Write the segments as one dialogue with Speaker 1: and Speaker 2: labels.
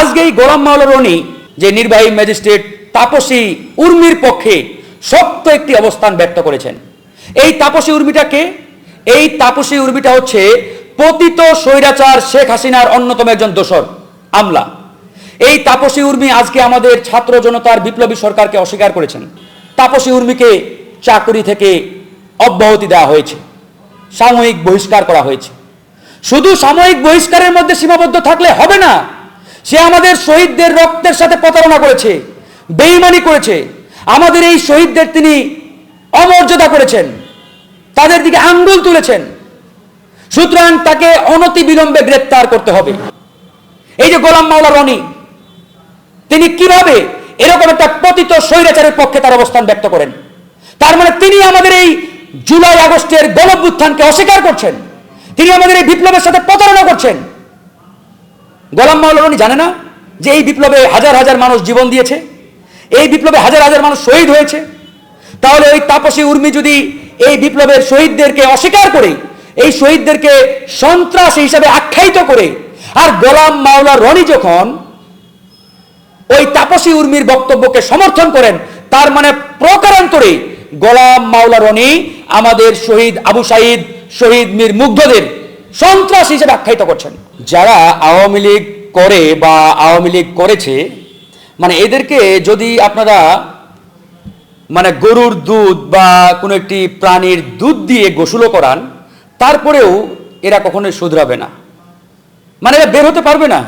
Speaker 1: আজকে এই গোলাম মাওলা রনি যে নির্বাহী ম্যাজিস্ট্রেট তাপসী উর্মির পক্ষে শক্ত একটি অবস্থান ব্যক্ত করেছেন। এই তাপসী উর্মিটাকে এই তাপসী উর্মিটা হচ্ছে পতিত স্বৈরাচার শেখ হাসিনার অন্যতম একজন দোষর, আমলা। এই তাপসী উর্মি আজকে আমাদের ছাত্র জনতার বিপ্লবী সরকারকে অস্বীকার করেছেন। তাপসী উর্মিকে চাকরি থেকে অব্যাহতি দেওয়া হয়েছে, সাময়িক বহিষ্কার করা হয়েছে। শুধু সাময়িক বহিষ্কারের মধ্যে সীমাবদ্ধ থাকলে হবে না সে আমাদের শহীদদের রক্তের সাথে প্রতারণা করেছে, বেইমানি করেছে। আমাদের এই শহীদদের তিনি অমর্যাদা করেছেন, তাদের দিকে আঙ্গুল তুলেছেন। সুতরাং তাকে অনতি বিলম্বে গ্রেপ্তার করতে হবে। এই যে গোলাম মাওলা রনি, তিনি কীভাবে এরকম একটা পতিত স্বৈরাচারের পক্ষে তার অবস্থান ব্যক্ত করেন? তার মানে তিনি আমাদের এই জুলাই আগস্টের গণভ্যুত্থানকে অস্বীকার করছেন। তিনি আমাদের এই বিপ্লবের সাথে প্রতারণা করছেন। গোলাম মাওলা রনি জানে না যে এই বিপ্লবে হাজার হাজার মানুষ জীবন দিয়েছে? এই বিপ্লবে হাজার হাজার মানুষ শহীদ হয়েছে? তাহলে ওই তাপসী উর্মি যদি এই বিপ্লবের শহীদদেরকে অস্বীকার করে, এই শহীদদেরকে সন্ত্রাস হিসাবে আখ্যায়িত করে, আর গোলাম মাওলা রনি যখন ওই তাপসী উর্মির বক্তব্যকে সমর্থন করেন, তার মানে প্রকারান্তরে গোলাম মাওলা রনি আমাদের শহীদ আবু সাইদ, শহীদ মীর মুগ্ধদের সন্ত্রাস হিসেবে আখ্যায়িত করছেন। যারা আওয়ামী লীগ করে বা আওয়ামী লীগ করেছে মানে এদেরকে যদি আপনারা মানে গরুর দুধ বা কোনো একটি প্রাণীর দুধ দিয়ে গোসলও করান, তারপরেও এরা কখনোই শুধরাবে না। মানে এরা বের হতে পারবে না।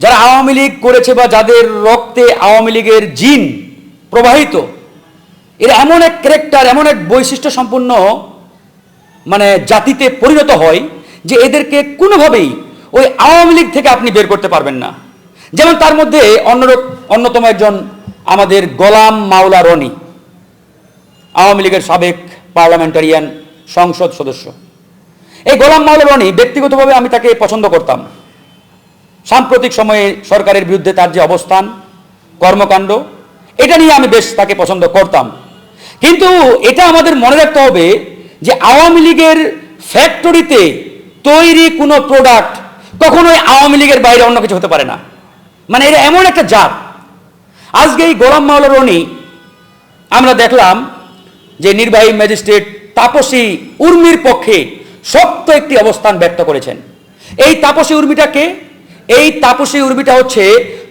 Speaker 1: যারা আওয়ামী লীগ করেছে বা যাদের রক্তে আওয়ামী লীগের জিন প্রবাহিত, এরা এমন এক ক্যারেক্টার এমন এক বৈশিষ্ট্য সম্পন্ন মানে জাতিতে পরিণত হয় যে এদেরকে কোনোভাবেই ওই আওয়ামী লীগ থেকে আপনি বের করতে পারবেন না। যেমন তার মধ্যে অন্য অন্যতম একজন আমাদের গোলাম মাওলা রনি, আওয়ামী লীগের সাবেক পার্লামেন্টারিয়ান সংসদ সদস্য। এই গোলাম মাওলা রনি ব্যক্তিগতভাবে আমি তাকে পছন্দ করতাম। সাম্প্রতিক সময়ে সরকারের বিরুদ্ধে তার যে অবস্থান, কর্মকাণ্ড, এটা নিয়ে আমি বেশ তাকে পছন্দ করতাম। কিন্তু এটা আমাদের মনে রাখতে হবে যে আওয়ামী লীগের ফ্যাক্টরিতে তৈরি কোনো প্রোডাক্ট কখনোই আওয়ামী লীগের বাইরে অন্য কিছু হতে পারে না। মানে এটা এমন একটা জাত। আজকে এই গোলাম মাওলা রনি আমরা দেখলাম যে নির্বাহী ম্যাজিস্ট্রেট তাপসী উর্মির পক্ষে শক্ত একটি অবস্থান ব্যক্ত করেছেন। এই তাপসী উর্মিটাকে এই তাপসী উর্মিটা হচ্ছে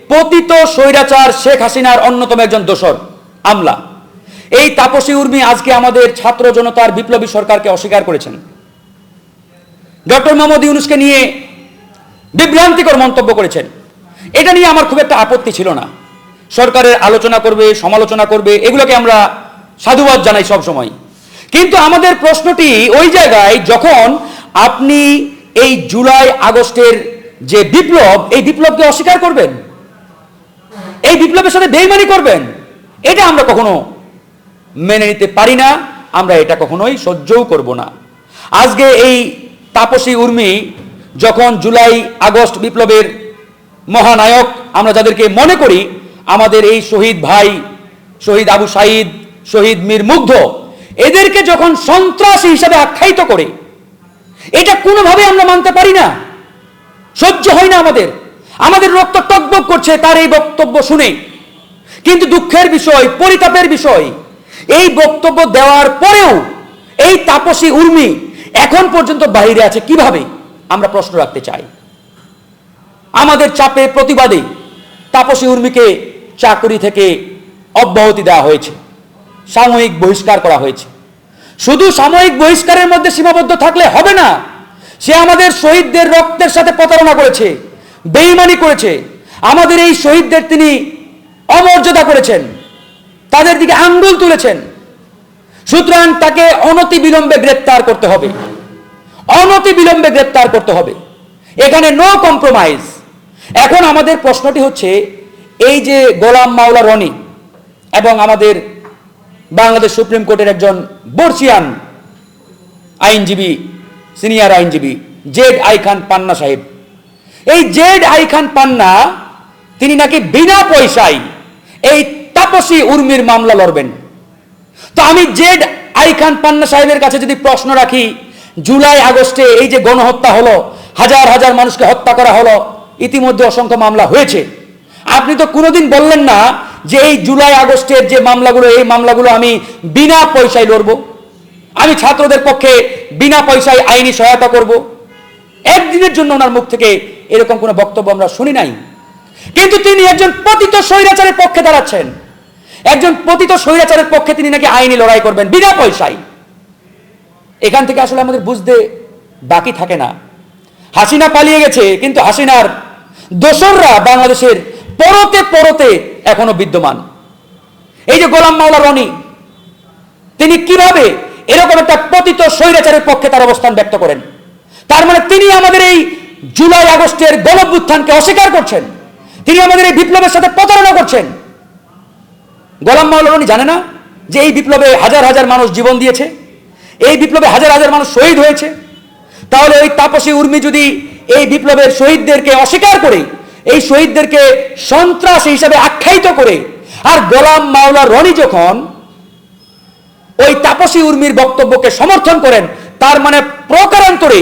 Speaker 1: পতিত স্বৈরাচার শেখ হাসিনার অন্যতম একজন দোসর আমলা। এই তাপসী উর্মি আজকে আমাদের ছাত্র জনতার বিপ্লবী সরকারকে অস্বীকার করেছেন। ডক্টর মোহাম্মদ ইউনুসকে নিয়ে বিভ্রান্তিকর মন্তব্য করেছেন। এটা নিয়ে আমার খুব একটা আপত্তি ছিল না। সরকারের আলোচনা করবে, সমালোচনা করবে, এগুলোকে আমরা সাধুবাদ জানাই সব সময়। কিন্তু আমাদের প্রশ্নটি ওই জায়গায় যখন আপনি এই জুলাই আগস্টের যে বিপ্লব, এই বিপ্লবকে অস্বীকার করবেন, এই বিপ্লবের সাথে বেইমানি করবেন, এটা আমরা কখনো মেনে নিতে পারি না, আমরা এটা কখনোই সহ্যও করব না। আজকে এই তাপসী উর্মি যখন জুলাই, আগস্ট বিপ্লবের মহানায়ক, আমরা যাদেরকে মনে করি, আমাদের এই শহীদ ভাই, শহীদ আবু সাইদ, শহীদ মীর মুগ্ধ, এদেরকে যখন সন্ত্রাসী হিসাবে আখ্যায়িত করে, এটা কোনোভাবে আমরা মানতে পারি না। সহ্য হয় না আমাদের। আমাদের রক্ত টকবক করছে তার এই বক্তব্য শুনে। কিন্তু দুঃখের বিষয়, পরিতাপের বিষয়, এই বক্তব্য দেওয়ার পরেও এই তাপসী উর্মি এখন পর্যন্ত বাইরে আছে, কীভাবে আমরা প্রশ্ন রাখতে চাই? আমাদের চাপে প্রতিবাদে তাপসী উর্মিকে চাকরি থেকে অব্যাহতি দেওয়া হয়েছে, সাময়িক বহিষ্কার করা হয়েছে। শুধু সাময়িক বহিষ্কারের মধ্যে সীমাবদ্ধ থাকলে হবে না, সে আমাদের শহীদদের রক্তের সাথে প্রতারণা করেছে, বেইমানি করেছে। আমাদের এই শহীদদের তিনি অমর্যাদা করেছেন, তাদের দিকে আঙ্গুল তুলেছেন। সুতরাং তাকে অনতি বিলম্বে গ্রেপ্তার করতে হবে। অনতি বিলম্বে গ্রেপ্তার করতে হবে। এখানে নো কম্প্রোমাইজ এখন আমাদের প্রশ্নটি হচ্ছে, এই যে গোলাম মাওলা রনি এবং আমাদের বাংলাদেশ সুপ্রিম কোর্টের একজন বর্ষিয়ান আইনজীবী, সিনিয়র আইনজীবী, জেড আই খান পান্না সাহেব। এই জেড আই খান পান্না, তিনি নাকি বিনা পয়সায় এই তাপসী উর্মির মামলা লড়বেন। তো আমি জেড আই খান পান্না সাহেবের কাছে যদি প্রশ্ন রাখি, জুলাই আগস্টে এই যে গণহত্যা হলো, হাজার হাজার মানুষকে হত্যা করা হলো, ইতিমধ্যে অসংখ্য মামলা হয়েছে। আপনি তো কোনোদিন বললেন না যে এই জুলাই আগস্টের যে মামলাগুলো, এই মামলাগুলো আমি বিনা পয়সায় লড়ব। আমি ছাত্রদের পক্ষে বিনা পয়সায় আইনি সহায়তা করব। একদিনের জন্য ওনার মুখ থেকে এরকম কোনো বক্তব্য আমরা শুনি নাই। কিন্তু তিনি একজন পতিত স্বৈরাচারের পক্ষে দাঁড়াচ্ছেন। একজন পতিত স্বৈরাচারের পক্ষে তিনি নাকি আইনি লড়াই করবেন, বিনা পয়সায়। এখান থেকে আসলে আমাদের বুঝতে বাকি থাকে না। হাসিনা পালিয়ে গেছে, কিন্তু হাসিনার দোসররা বাংলাদেশের পরতে পরতে এখনও বিদ্যমান। এই যে গোলাম মাওলা রনি, তিনি কীভাবে এরকম একটা পতিত স্বৈরাচারের পক্ষে তার অবস্থান ব্যক্ত করেন? তার মানে তিনি আমাদের এই জুলাই আগস্টের গণভ্যুত্থানকে অস্বীকার করছেন। তিনি আমাদের এই বিপ্লবের সাথে প্রতারণা করছেন। গোলাম মাওলা রনি জানে না যে এই বিপ্লবে হাজার হাজার মানুষ জীবন দিয়েছে? এই বিপ্লবে হাজার হাজার মানুষ শহীদ হয়েছে? তাহলে ওই তাপসী উর্মি যদি এই বিপ্লবের শহীদদেরকে অস্বীকার করে, এই শহীদদেরকে সন্ত্রাস হিসাবে আখ্যায়িত করে, আর গোলাম মাওলা রনি যখন ওই তাপসী উর্মির বক্তব্যকে সমর্থন করেন, তার মানে প্রকারান্তরে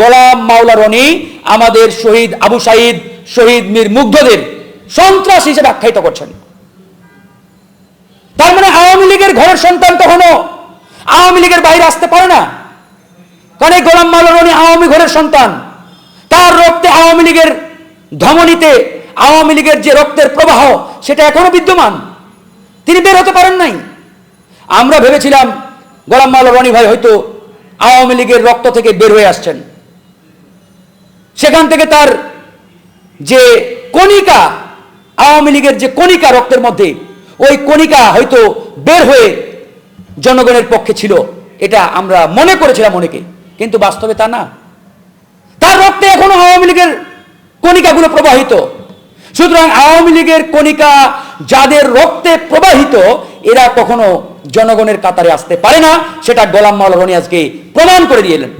Speaker 1: গোলাম মাওলা রনি আমাদের শহীদ আবু সাইদ, শহীদ মীর মুগ্ধদের সন্ত্রাস হিসেবে আখ্যায়িত করছেন। সন্তান কখনো আওয়ামী লীগের বাইরে আসতে পারে না? কারণ এই গোলাম মাওলা রনি আওয়ামী ঘরের সন্তান। তার রক্তে আওয়ামী লীগের ধমনীতে, আওয়ামী লীগের যে রক্তের প্রবাহ, সেটা এখনও বিদ্যমান। তিনি বের হতে পারেন নাই। আমরা ভেবেছিলাম গোলাম মাওলা রনি ভাই হয়তো আওয়ামী লীগের রক্ত থেকে বের হয়ে আসছেন। সেখান থেকে তার যে কণিকা, আওয়ামী লীগের যে কণিকা রক্তের মধ্যে, ওই কণিকা হয়তো বের হয়ে জনগণের পক্ষে ছিল, এটা আমরা মনে করেছিলাম অনেকে, কিন্তু বাস্তবে তা না। তার রক্তে এখনও আওয়ামী লীগের কণিকাগুলো প্রবাহিত। সুতরাং আওয়ামী লীগের কণিকা যাদের রক্তে প্রবাহিত, এরা কখনো জনগণের কাতারে আসতে পারে না, সেটা গোলাম মাওলা রনি আজকে প্রমাণ করে দিয়ে এলেন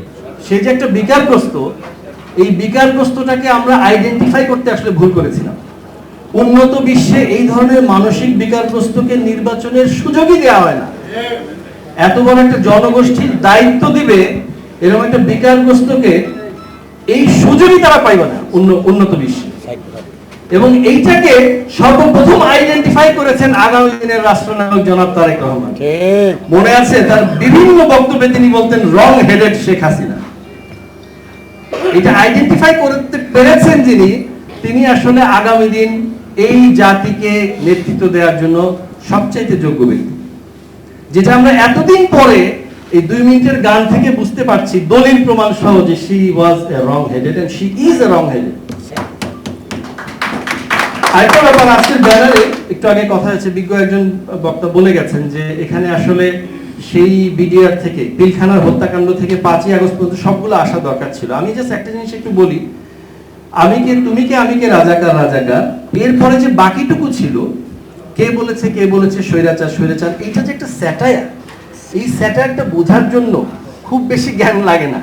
Speaker 2: সে যে একটা বিকারগ্রস্ত, এই বিকারগ্রস্তটাকে আমরা আইডেন্টিফাই করতে আসলে ভুল করেছিলাম। উন্নত বিশ্বে এই ধরনের মানসিক বিকারগ্রস্তকে নির্বাচনের সুযোগই দেওয়া হয় না। এত বড় একটা জনগোষ্ঠীর দায়িত্ব দিবে এরকম একটা বিকারগ্রস্তকে এই সুযোগই তারা পাইবে না উন্নত বিশ্বে। এবং এইটাকে সর্বপ্রথম আইডেন্টিফাই করেছেন আগামী দিনের রাষ্ট্রনায়ক জনাব তারেক রহমান। মনে আছে তার বিভিন্ন বক্তব্যে তিনি বলতেন রং হেডেড শেখ হাসিনা। এটা আইডেন্টিফাই করতে পেরেছেন যিনি তিনি আসলে আগামী দিন এই জাতিকে নেতৃত্ব দেওয়ার জন্য সবচাইতে যোগ্য ব্যক্তি। যেটা আমরা এতদিন পরে এই দুই মিনিটের গান থেকে বুঝতে পারছি, দলিল প্রমাণ সহ যে she was a wrong headed and she is a wrong headed আরেকটা ব্যাপার, আজকের ব্যানারে একটু আগে কথা হয়েছে, বিজ্ঞ একজন বক্তা বলে গেছেন যে এখানে আসলে সেই বিডিআর থেকে, পিলখানার হত্যাকাণ্ড থেকে পাঁচই আগস্ট পর্যন্ত সবগুলো আসা দরকার ছিল। আমি জাস্ট একটা জিনিস একটু বলি, আমি কে, তুমি কে, আমি কে, রাজাকার রাজাকার, এরপরে যে বাকিটুকু ছিল কে বলেছে কে বলেছে, স্বৈরাচার স্বৈরাচার, এইটা যে একটা স্যাটায়ার। এই স্যাটায়ারটা বোঝার জন্য খুব বেশি জ্ঞান লাগে না।